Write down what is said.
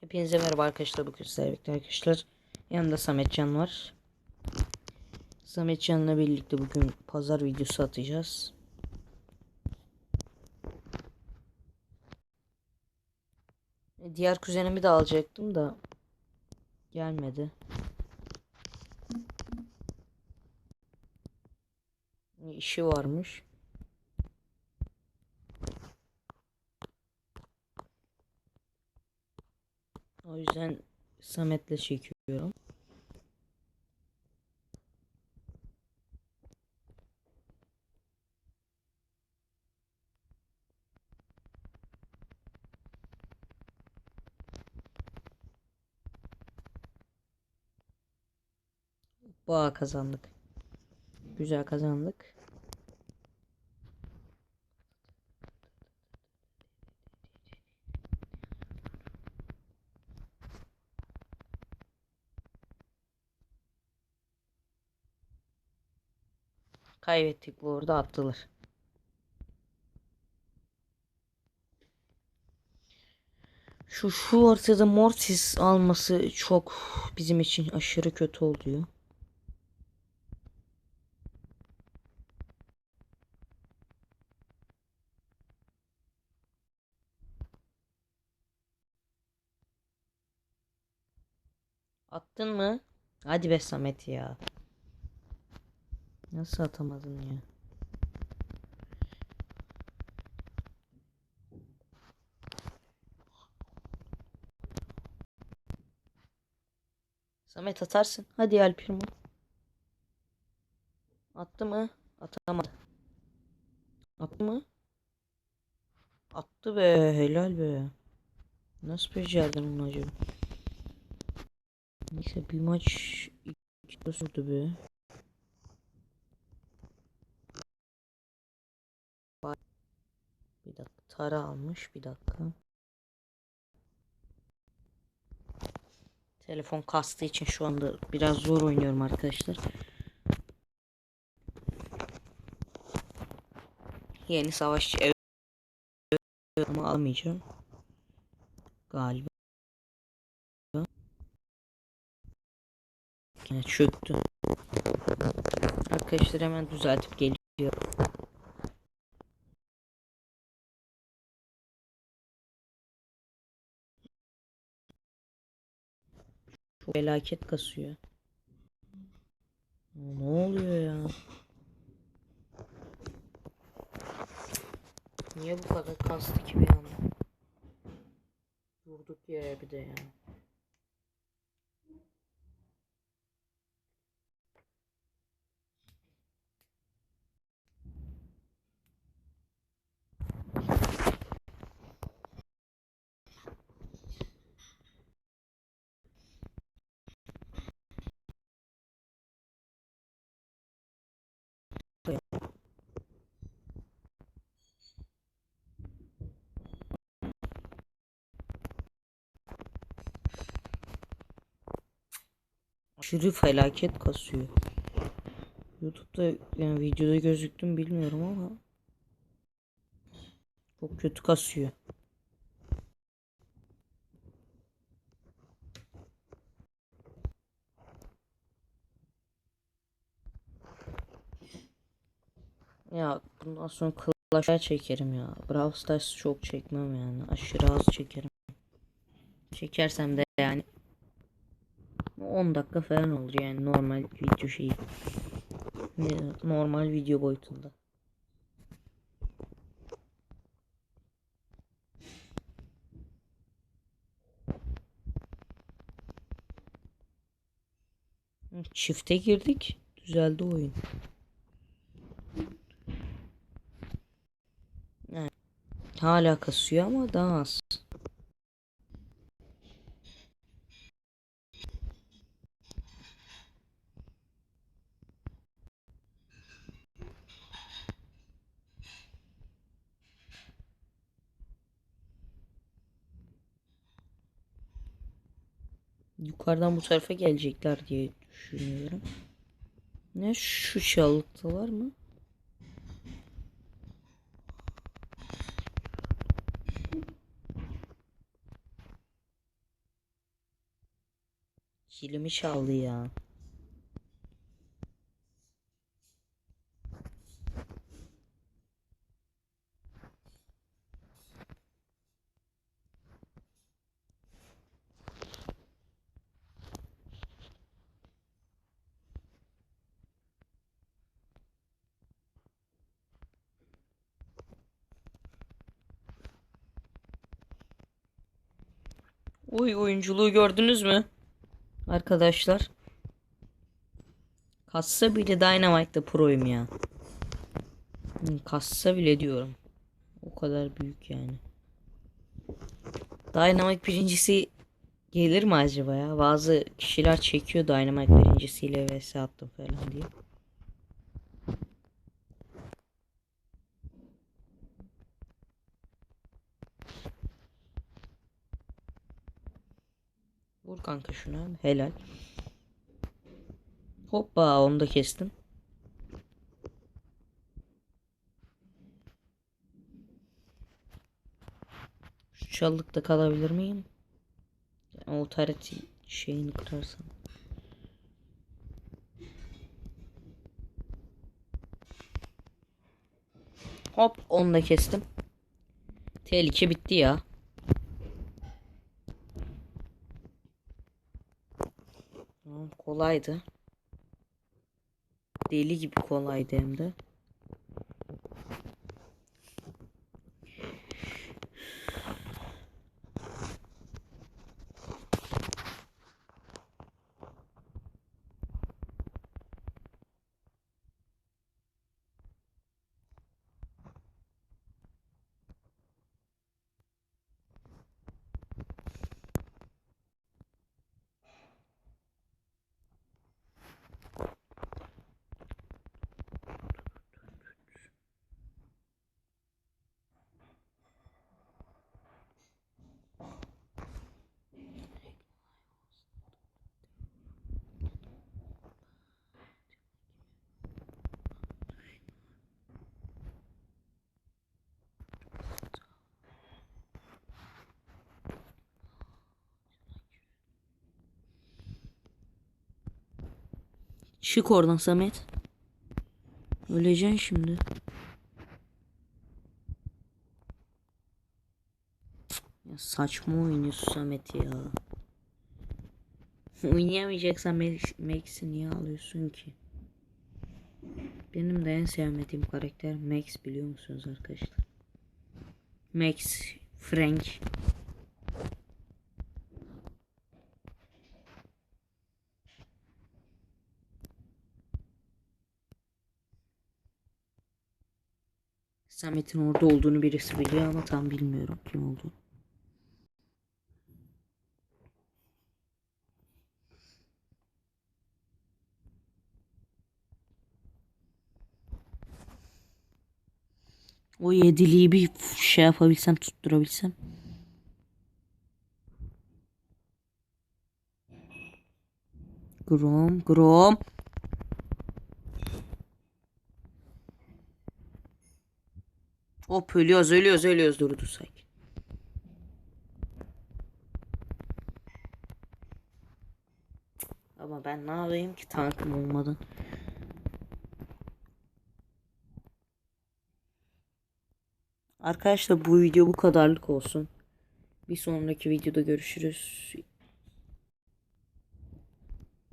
Hepinize merhaba arkadaşlar. Bugün sizlerle birlikte arkadaşlar. Yanımda Sametcan var. Sametcan'la birlikte bugün pazar videosu atacağız. E, Diğer kuzenimi de alacaktım da gelmedi. E, İşi varmış. O yüzden Samet'le çekiyorum. Boğa kazandık. Güzel kazandık. Kaybettik bu arada attılar. Şu haritada Mortis alması çok bizim için aşırı kötü oluyor. Attın mı? Hadi be Samet ya. Nasıl atamadın ya? Samet atarsın. Hadi El Primo. Attı mı? Atamadı. Attı mı? Attı be. Helal be. Nasıl becerdin onu acaba? Neyse bir maç iki sürdü be. Bir dakika. Tara almış. Bir dakika. Telefon kastığı için şu anda biraz zor oynuyorum arkadaşlar. Yeni savaşçı ev ama almayacağım. Galiba. Yine çöktü. Arkadaşlar hemen düzeltip geliyor. Çok felaket kasıyor. Ne oluyor ya? Niye bu kadar kastı ki bir anda? Durduk yere bir de ya. Aşırı felaket kasıyor. YouTube'da yani videoda gözüktüm bilmiyorum ama çok kötü kasıyor. Ya bundan sonra Clash Royale çekerim ya. Brawl Stars çok çekmem yani. Aşırı az çekerim. Çekersem de yani 10 dakika falan olur yani normal video şeyi. Normal video boyutunda. Çifte girdik. Düzeldi oyun. Hala kasıyor ama daha az. yukarıdan bu tarafa gelecekler diye düşünüyorum. Ne şu çalıkta var mı? Kilimi çaldı ya. Oy oyunculuğu gördünüz mü? Arkadaşlar. Kassa bile Dynamite'da proyum ya. Hı, Kassa bile diyorum. O kadar büyük yani. Dynamite birincisi gelir mi acaba ya? Bazı kişiler çekiyor Dynamite birincisiyle vs attım falan diye. Vur kanka şuna. Helal. Hoppa onu da kestim. Şu çalılıkta kalabilir miyim? Yani o taret şeyini kırarsam. Hop onu da kestim. Tehlike bitti ya. Kolaydı. Deli gibi kolaydı hem de. Çık oradan Samet. Öleceksin şimdi. Ya saçma oynuyorsun Samet ya. Oynayamayacaksan Max- Max'i niye alıyorsun ki? Benim de en sevmediğim karakter Max biliyor musunuz arkadaşlar? Max, Frank. Samet'in orada olduğunu birisi biliyor ama tam bilmiyorum kim olduğunu. O yediliği bir şey yapabilsem tutturabilsem. Grom, Grom. Hop ölüyoruz, ölüyoruz, ölüyoruz. Dur dur sakin. Ama ben ne yapayım ki tankım olmadan. Arkadaşlar bu video bu kadarlık olsun. Bir sonraki videoda görüşürüz.